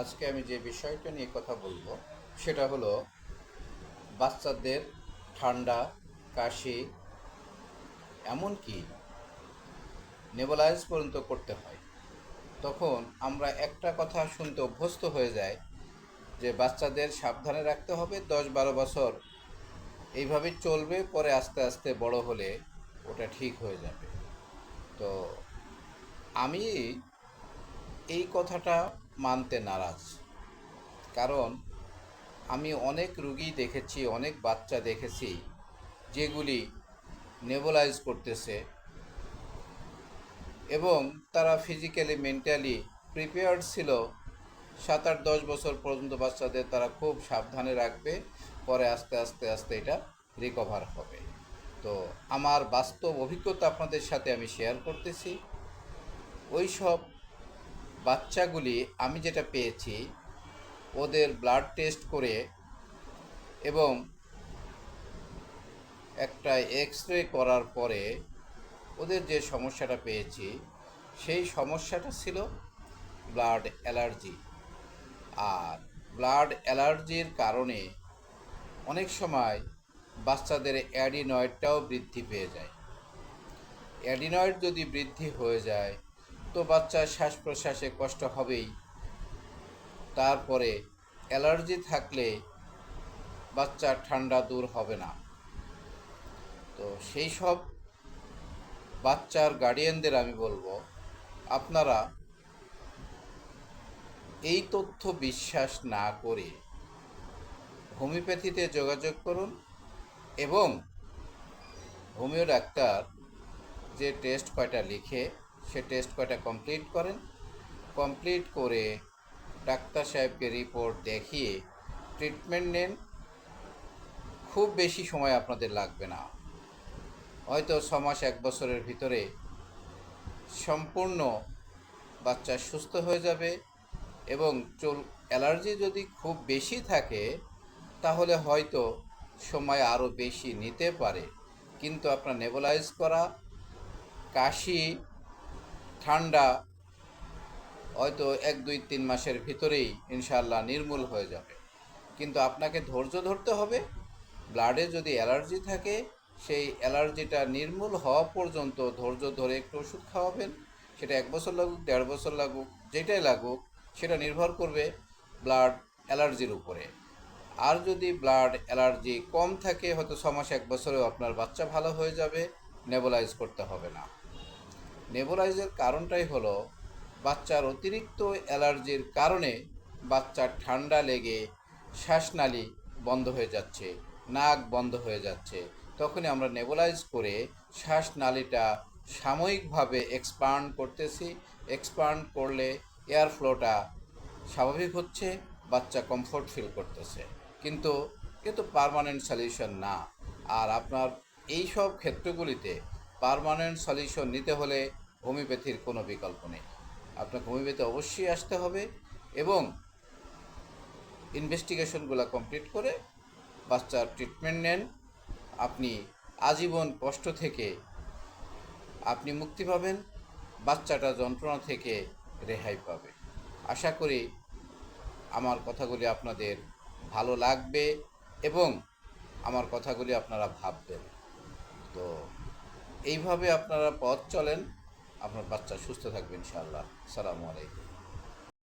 আজকে আমি যে বিষয়টা নিয়ে কথা বলব, সেটা হলো বাচ্চাদের ঠান্ডা, কাশি, এমনকি নেবলাইজ পর্যন্ত করতে হয়। তখন আমরা একটা কথা শুনতে অভ্যস্ত হয়ে যায় যে বাচ্চাদের সাবধানে রাখতে হবে দশ বারো বছর এইভাবে চলবে, পরে আস্তে আস্তে বড় হলে ওটা ঠিক হয়ে যাবে। তো আমি এই কথাটা মানতে নারাজ। কারণ, আমি অনেক রুগী দেখেছি, অনেক বাচ্চা দেখেছি, যেগুলি নেবলাইজ করতেছে এবং তারা ফিজিক্যালি, মেন্টালি প্রিপেয়ার্ড ছিল। সাত আট দশ বছর পর্যন্ত বাচ্চাদের তারা খুব সাবধানে রাখবে, পরে আস্তে আস্তে আস্তে এটা রিকভার হবে। তো আমার বাস্তব অভিজ্ঞতা আপনাদের সাথে আমি শেয়ার করতেছি। ওই সব বাচ্চাগুলি, আমি যেটা পেয়েছি, ওদের ব্লাড টেস্ট করে এবং একটা এক্স রে করার পরে ওদের যে সমস্যাটা পেয়েছি, সেই সমস্যাটা ছিল ব্লাড অ্যালার্জি আর ব্লাড অ্যালার্জির কারণে অনেক সময় বাচ্চাদের অ্যাডিনয়েডটাও বৃদ্ধি পেয়ে যায়। অ্যাডিনয়েড যদি বৃদ্ধি হয়ে যায় বাচ্চার শ্বাস প্রশ্বাসে কষ্ট হবেই। তারপরে অ্যালার্জি থাকলে বাচ্চার ঠান্ডা দূর হবে না। তো সেই সব বাচ্চার গার্ডিয়ানদের আমি বলব, আপনারা এই তথ্য বিশ্বাস না করে হোমিওপ্যাথিতে যোগাযোগ করুন এবং হোমিও ডাক্তার যে টেস্ট কয়টা লিখে সে টেস্ট কয়টা কমপ্লিট করেন? কমপ্লিট করে ডাক্তার সাহেবকে রিপোর্ট দেখিয়ে ট্রিটমেন্ট নেন। খুব বেশি সময় আপনাদের লাগবে না। হয়তো ছ মাস, এক বছরের ভিতরে সম্পূর্ণ বাচ্চা সুস্থ হয়ে যাবে এবং চুল, অ্যালার্জি যদি খুব বেশি থাকে, তাহলে হয়তো সময় আরও বেশি নিতে পারে। কিন্তু আপনার নেবলাইজ করা, কাশি ঠান্ডা, হয়তো এক, দুই, তিন মাসের ভিতরেই ইনশাল্লাহ নির্মূল হয়ে যাবে। কিন্তু আপনাকে ধৈর্য ধরতে হবে। ব্লাডে যদি অ্যালার্জি থাকে, সেই অ্যালার্জিটা নির্মূল হওয়া পর্যন্ত ধৈর্য ধরে একটু ওষুধ খাওয়াবেন। সেটা এক বছর লাগুক, দেড় বছর লাগুক, যেটাই লাগুক, সেটা নির্ভর করবে ব্লাড অ্যালার্জির উপরে। আর যদি ব্লাড অ্যালার্জি কম থাকে, হয়তো ছ মাস, এক বছরেও আপনার বাচ্চা ভালো হয়ে যাবে, নেবলাইজ করতে হবে না। নেবুলাইজের কারণটাই হলো বাচ্চার অতিরিক্ত অ্যালার্জির কারণে বাচ্চার ঠান্ডা লেগে শ্বাসনালী বন্ধ হয়ে যাচ্ছে, নাক বন্ধ হয়ে যাচ্ছে। তখনই আমরা নেবুলাইজ করে শ্বাসনালীটা সাময়িকভাবে এক্সপান্ড করতেছি। এক্সপান্ড করলে এয়ার ফ্লোটা স্বাভাবিক হচ্ছে, বাচ্চা কমফোর্ট ফিল করতেছে। কিন্তু কিন্তু পারমানেন্ট সলিউশন না। আর আপনার এই সব ক্ষেত্রগুলিতে পারমানেন্ট সলিউশন নিতে হলে হোমিওপ্যাথির কোনো বিকল্প নেই। আপনাকে হোমিওপ্যাথি অবশ্যই আসতে হবে এবং ইনভেস্টিগেশনগুলো কমপ্লিট করে বাচ্চার ট্রিটমেন্ট নেন। আপনি আজীবন কষ্ট থেকে আপনি মুক্তি পাবেন, বাচ্চাটা যন্ত্রণা থেকে রেহাই পাবে। আশা করি আমার কথাগুলি আপনাদের ভালো লাগবে এবং আমার কথাগুলি আপনারা ভাববেন। এইভাবে আপনারা পথ চলেন। আপনার বাচ্চা সুস্থ থাকবে ইনশাআল্লাহ। সালামু আলাইকুম।